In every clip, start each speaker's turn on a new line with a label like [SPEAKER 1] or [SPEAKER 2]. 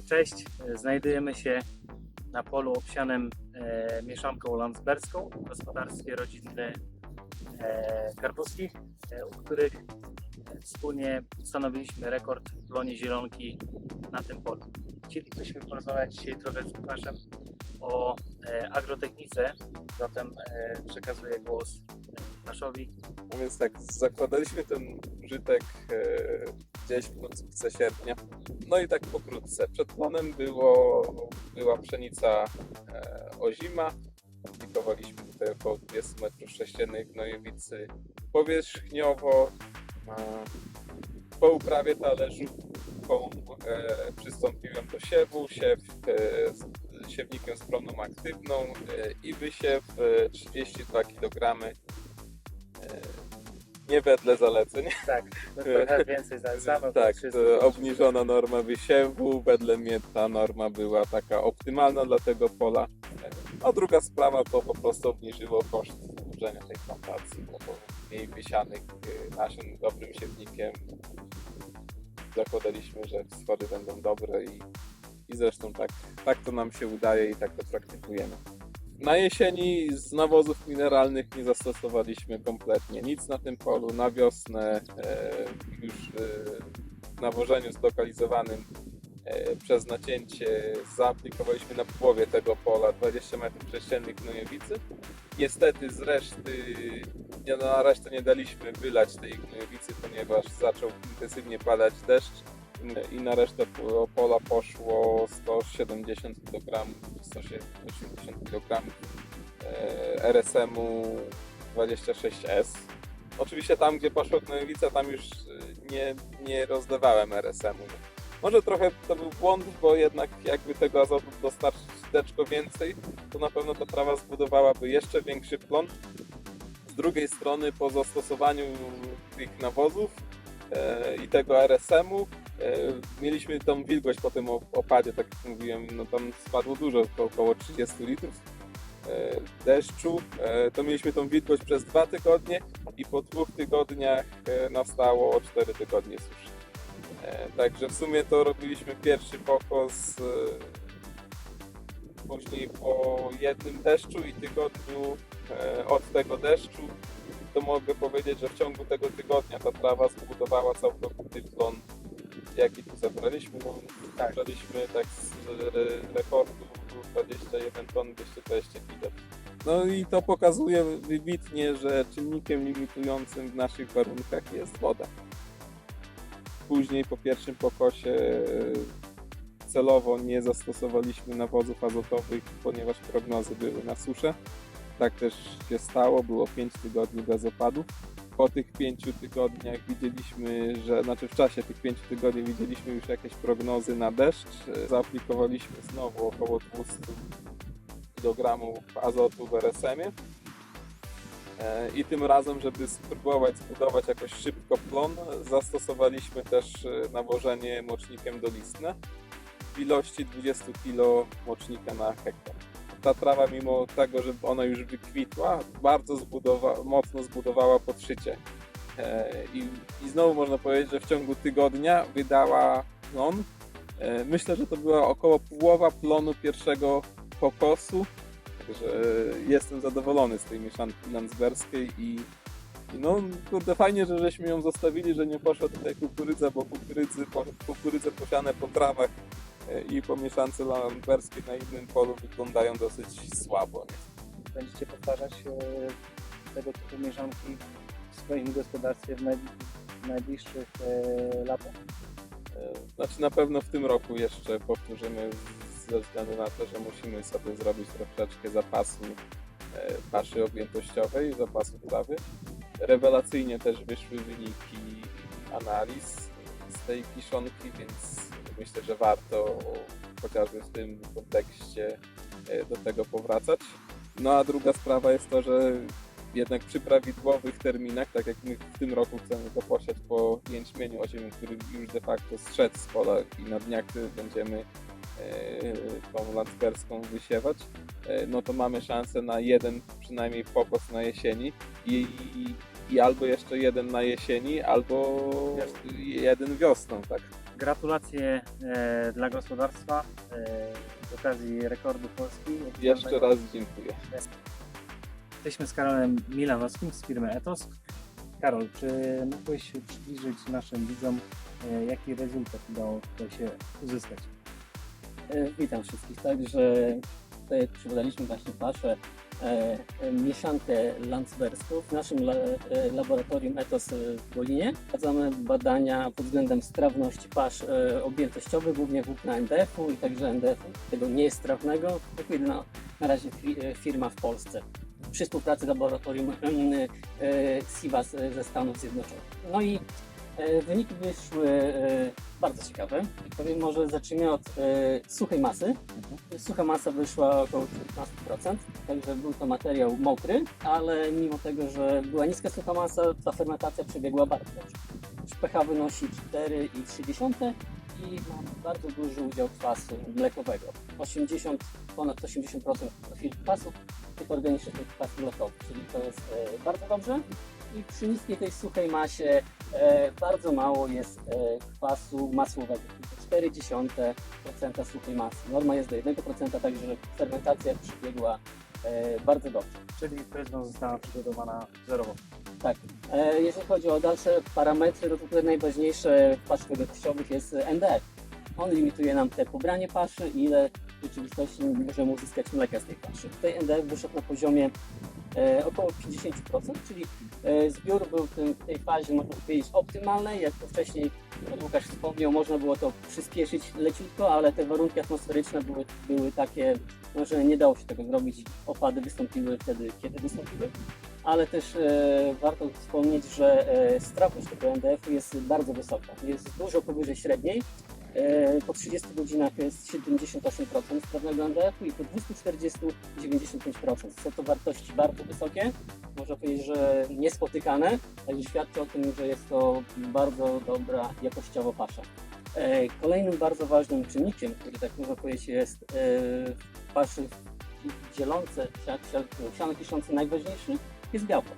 [SPEAKER 1] Cześć, znajdujemy się na polu obsianym e, mieszanką landsberską w gospodarstwie rodzinne e, e, u których wspólnie ustanowiliśmy rekord w plonie zielonki na tym polu. Chcielibyśmy porozmawiać dzisiaj trochę z Łukaszem o e, agrotechnice, zatem e, przekazuję głos Łukaszowi.
[SPEAKER 2] No więc tak, zakładaliśmy ten użytek e, gdzieś w końcówce sierpnia. No i tak pokrótce. Przed planem było, była pszenica e, ozima. Aplikowaliśmy tutaj około 20 m3 gnojowicy powierzchniowo. E, po uprawie talerzówką e, przystąpiłem do siewu. Siew e, z siewnikiem z proną aktywną e, i wysiew e, 32 kg nie wedle zaleceń.
[SPEAKER 1] Tak, my trochę więcej zalecamy.
[SPEAKER 2] tak, obniżona norma wysiewu, wedle mnie ta norma była taka optymalna dla tego pola. A druga sprawa to po prostu obniżyło koszt tworzenia tej plantacji, bo mniej wysianych y, nasion dobrym siewnikiem zakładaliśmy, że schody będą dobre i, i zresztą tak, tak to nam się udaje i tak to praktykujemy. Na jesieni z nawozów mineralnych nie zastosowaliśmy kompletnie nic na tym polu. Na wiosnę e, już e, w nawożeniu zlokalizowanym e, przez nacięcie zaaplikowaliśmy na połowie tego pola 20 m3 gnojowicy. Niestety z reszty, nie, na resztę nie daliśmy wylać tej gnojowicy, ponieważ zaczął intensywnie padać deszcz i na resztę po- pola poszło 170 kg, 180 kg RSM-u 26S. Oczywiście tam, gdzie poszła gnojowica, tam już nie, nie rozlewałem RSM-u. Może trochę to był błąd, bo jednak jakby tego azotu dostarczyć deczko więcej, to na pewno ta trawa zbudowałaby jeszcze większy plon. Z drugiej strony po zastosowaniu tych nawozów e, i tego RSM-u mieliśmy tą wilgoć po tym op- opadzie, tak jak mówiłem, no tam spadło dużo, to około 30 litrów e, deszczu. E, to mieliśmy tą wilgoć przez dwa tygodnie i po dwóch tygodniach e, nastało o 4 tygodnie suszy. E, Także w sumie to robiliśmy pierwszy pokos e, później po jednym deszczu i tygodniu e, od tego deszczu to mogę powiedzieć, że w ciągu tego tygodnia ta trawa zbudowała całkowity plon, jaki tu zebraliśmy. No,
[SPEAKER 1] Tak.
[SPEAKER 2] zebraliśmy tak z re- rekordu 21 ton 220 kg. No i to pokazuje wybitnie, że czynnikiem limitującym w naszych warunkach jest woda. Później po pierwszym pokosie e, celowo nie zastosowaliśmy nawozów azotowych, ponieważ prognozy były na suszę. Tak też się stało, było 5 tygodni bez opadów. Po tych 5 tygodniach widzieliśmy, że, znaczy w czasie tych 5 tygodni widzieliśmy już jakieś prognozy na deszcz. Zaaplikowaliśmy znowu około 200 kg azotu w RSM-ie. E, I tym razem, żeby spróbować zbudować jakoś szybko plon, zastosowaliśmy też e, nawożenie mocznikiem dolistne w ilości 20 kg mocznika na hektar. Ta trawa, mimo tego, że ona już wykwitła, bardzo zbudowa- mocno zbudowała podszycie. E, I, I znowu można powiedzieć, że w ciągu tygodnia wydała plon. E, Myślę, że to była około połowa plonu pierwszego pokosu, Także jestem zadowolony z tej mieszanki landsberskiej i, i no kurde fajnie, że żeśmy ją zostawili, że nie poszła tutaj kukurydza, bo kukurydzy, po, kukurydze posiane po trawach e, i po mieszance landsberskiej na innym polu wyglądają dosyć słabo.
[SPEAKER 1] Będziecie powtarzać e, tego typu mieszanki w swoim gospodarstwie w, w najbliższych e, latach?
[SPEAKER 2] E, Znaczy na pewno w tym roku jeszcze powtórzymy ze względu na to, że musimy sobie zrobić troszeczkę zapasu paszy objętościowej, zapasu trawy. Rewelacyjnie też wyszły wyniki analiz z tej kiszonki, więc myślę, że warto chociażby w tym kontekście e, do tego powracać. No a druga sprawa jest to, że jednak przy prawidłowych terminach, tak jak my w tym roku chcemy to posiać po jęczmieniu osiemiu, który już de facto zszedł z pola i na dniach będziemy e, tą landsberską wysiewać, e, no to mamy szansę na jeden przynajmniej pokos na jesieni i, i, i albo jeszcze jeden na jesieni, albo jeden wiosną, tak.
[SPEAKER 1] Gratulacje e, dla gospodarstwa e, z okazji rekordu Polski.
[SPEAKER 2] Jeszcze raz dziękuję.
[SPEAKER 1] Jesteśmy z Karolem Milanowskim z firmy Etos. Karol, czy mógłbyś przybliżyć naszym widzom, e, jaki rezultat udało tutaj się uzyskać?
[SPEAKER 3] E, Witam wszystkich. Także tutaj przygotowaliśmy właśnie paszę, e, e, mieszankę landsberską w naszym la, e, laboratorium ETOS w Wolinie. Prowadzamy badania pod względem strawności pasz e, objętościowych, głównie włókna NDF-u i także NDF-u, tego niestrawnego, jako jedyna na razie fi, e, firma w Polsce przy współpracy z laboratorium em, e, SIVAS ze Stanów Zjednoczonych. No i e, wyniki wyszły e, bardzo ciekawe. Powiem może zacznijmy od e, suchej masy. Sucha masa wyszła około 14%, także był to materiał mokry, ale mimo tego, że była niska sucha masa, ta fermentacja przebiegła bardzo dobrze. pH wynosi 4,3 i ma bardzo duży udział kwasu mlekowego. 80, ponad 80% profilu kwasu tych organicznych to jest kwas mlekowy, czyli to jest e, bardzo dobrze. I przy niskiej tej suchej masie e, bardzo mało jest e, kwasu masłowego, tylko 0,4% suchej masy. Norma jest do 1%, także fermentacja przebiegła e, bardzo dobrze.
[SPEAKER 1] Czyli prezma została przygotowana wzorowo.
[SPEAKER 3] Tak. E, jeżeli chodzi o dalsze parametry, to tutaj najważniejsze w paszach jakościowych jest NDF. On limituje nam te pobranie paszy i ile w rzeczywistości możemy uzyskać mleka z tej paszy. Tutaj NDF wyszedł na poziomie około 50%, czyli e, zbiór był w, tej fazie, można powiedzieć, optymalnej. Jak to wcześniej Łukasz wspomniał, można było to przyspieszyć leciutko, ale te warunki atmosferyczne były, były takie, no, że nie dało się tego zrobić. Opady wystąpiły wtedy, kiedy wystąpiły ale też e, warto wspomnieć, że e, strawność tego NDF-u jest bardzo wysoka. Jest dużo powyżej średniej. Po 30 godzinach jest 78% sprawnego NDF-u i po 240 95%. Są to wartości bardzo wysokie, można powiedzieć, że niespotykane, także świadczy o tym, że jest to bardzo dobra jakościowo pasza. E, kolejnym bardzo ważnym czynnikiem, który tak można powiedzieć jest e, paszy dzielące, siano kiszące najważniejszy, jest białko.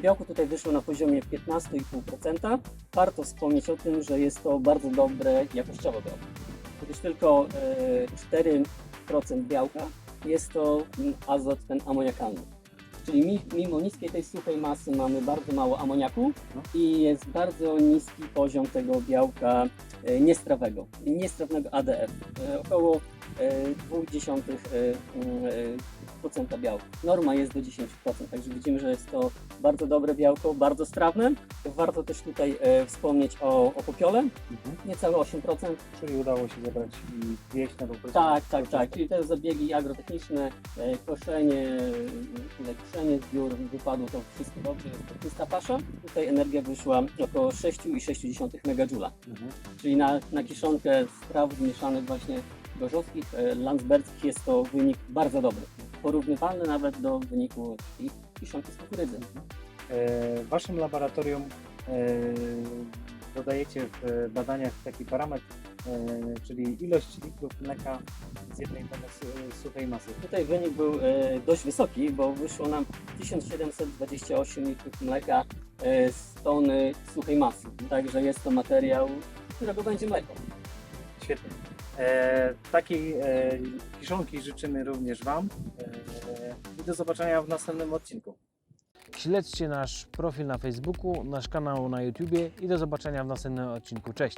[SPEAKER 3] Białko tutaj wyszło na poziomie 15,5%. Warto wspomnieć o tym, że jest to bardzo dobre jakościowo białko. Gdyż tylko e, 4% białka jest to mm, azot ten amoniakalny. Czyli mi- mimo niskiej tej suchej masy mamy bardzo mało amoniaku i jest bardzo niski poziom tego białka e, niestrawego, niestrawnego ADF. E, około e, 0,2% e, mm, e, procenta białka. Norma jest do 10%, także widzimy, że jest to bardzo dobre białko, bardzo strawne. Warto też tutaj wspomnieć o, o popiole, niecałe 8%.
[SPEAKER 1] Czyli udało się zebrać i wieść na prezmę.
[SPEAKER 3] Tak, tak, tak. Czyli te zabiegi agrotechniczne, e, koszenie, e, koszenie, zbiór wypadł to wszystko dobrze, jest to czysta pasza. Tutaj energia wyszła około 6,6 MJ,
[SPEAKER 1] Mhm.
[SPEAKER 3] czyli na, na kiszonkę spraw zmieszanych właśnie gorzowskich, e, landsberskich jest to wynik bardzo dobry. Porównywalny nawet do wyniku kiszonki z kukurydzy.
[SPEAKER 1] E, W Waszym laboratorium e, dodajecie w e, badaniach taki parametr, e, czyli ilość litrów mleka z jednej tony su- suchej masy.
[SPEAKER 3] Tutaj wynik był e, dość wysoki, bo wyszło nam 1728 litrów mleka e, z tony suchej masy. Także jest to materiał, którego będzie mleko.
[SPEAKER 1] Świetnie. E, takiej e, kiszonki życzymy również Wam e, i do zobaczenia w następnym odcinku.
[SPEAKER 4] Śledźcie nasz profil na Facebooku, nasz kanał na YouTubie i do zobaczenia w następnym odcinku. Cześć!